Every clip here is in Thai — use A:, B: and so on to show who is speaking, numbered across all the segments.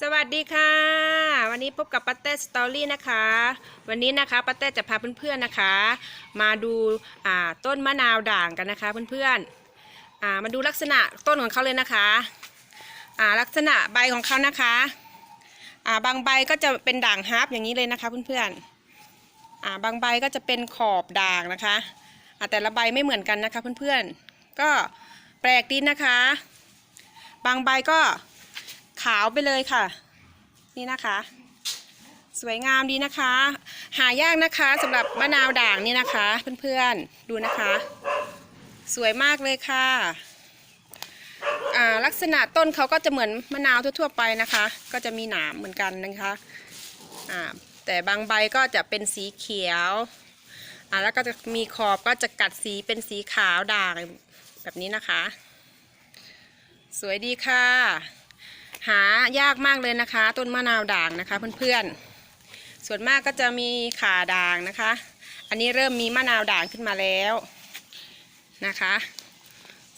A: สวัสดีค่ะ วันนี้พบกับป้าเต้สตอรี่นะคะ วันนี้นะคะป้าเต้จะพาเพื่อนๆนะคะ มาดูาต้นมะนาวด่างกันนะคะเพื่อนๆามาดูลักษณะต้นของเขาเลยนะคะลักษณะใบของเขานะคะาบางใบก็จะเป็นด่างฮาร์ปอย่างนี้เลยนะคะเพื่อนๆาบางใบก็จะเป็นขอบด่างนะคะแต่ละใบไม่เหมือนกันนะคะเพื่อนๆก็แปลกดีนะคะ บางใบก็ ขาวไปเลยค่ะ นี่นะคะ สวยงามดีนะคะ หายากนะคะสำหรับมะนาวด่างนี่นะคะ เพื่อนๆดูนะคะ สวยมากเลยค่ะอ่าลักษณะต้นเขาก็จะเหมือนมะนาวทั่วๆไปนะคะ ก็จะมีหนามเหมือนกันนะคะอ่าแต่บางใบก็จะเป็นสีเขียวอ่าแล้วก็จะมีขอบก็จะกัดสีเป็นสีขาวด่างแบบนี้นะคะ สวยดีค่ะ หายากมากเลยนะคะ ต้นมะนาวด่างนะคะเพื่อนๆ ส่วนมากก็จะมีขาด่างนะคะ อันนี้เริ่มมีมะนาวด่างขึ้นมาแล้วนะคะ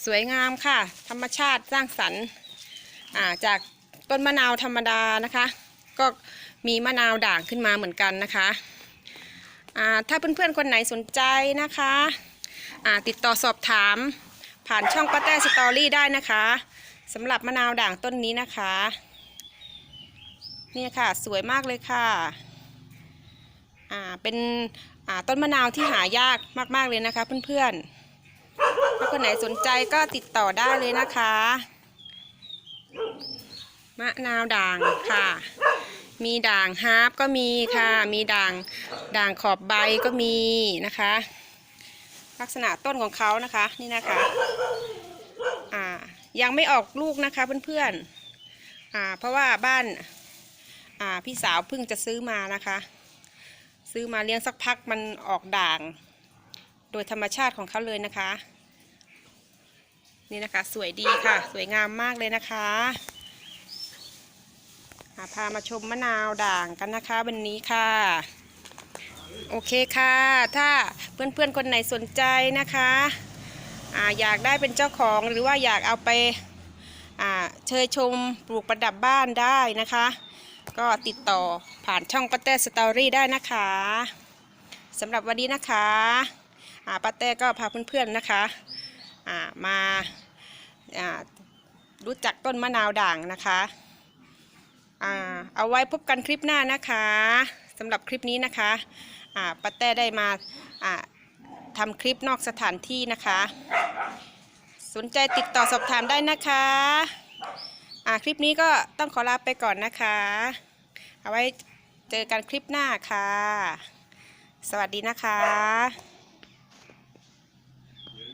A: สวยงามค่ะ ธรรมชาติสร้างสรรค์าจากต้นมะนาวธรรมดานะคะ ก็มีมะนาวด่างขึ้นมาเหมือนกันนะคะถ้าเพื่อนๆคนไหนสนใจนะคะ ติดต่อสอบถามผ่านช่องป้าแต้สตอรี่ได้นะคะ สำหรับมะนาวด่างต้นนี้นะคะ นี่ค่ะสวยมากเลยค่ะอ่าเป็นอ่าต้นมะนาวที่หายากมากๆเลยนะคะเพื่อนๆถ้าคนไหนสนใจก็ติดต่อได้เลยนะคะ มะนาวด่างค่ะ มีด่างฮาร์ปก็มีค่ะ มีด่างด่างขอบใบก็มีนะคะ ลักษณะต้นของเขานะคะนี่นะคะอ่า ยังไม่ออกลูกนะคะเพื่อนๆอ่าเพราะว่าบ้านอ่าพี่สาวเพิ่งจะซื้อมานะคะ ซื้อมาเลี้ยงสักพักมันออกด่าง โดยธรรมชาติของเขาเลยนะคะ นี่นะคะสวยดีค่ะ สวยงามมากเลยนะคะาพามาชมมะนาวด่างกันนะคะวันนี้ค่ะ โอเคค่ะ ถ้าเพื่อนๆคนไหนสนใจนะคะ ออยากได้เป็นเจ้าของหรือว่าอยากเอาไปเชยชมปลูกประดับบ้านได้นะคะ ก็ติดต่อผ่านช่องป้าแต้สตอรี่ได้นะคะสำหรับวันนี้นะคะป้าแต้ก็พาเพื่อนๆนะคะมารู้จักต้นมะนาวด่างนะคะเอาไว้พบกันคลิปหน้านะคะสำหรับคลิปนี้นะคะป้าแต้ได้มาทำคลิปนอกสถานที่นะคะ สนใจติดต่อสอบถามได้นะคะอ่าคลิปนี้ก็ต้องขอลาไปก่อนนะคะ เอาไว้เจอกันคลิปหน้าค่ะ สวัสดีนะคะ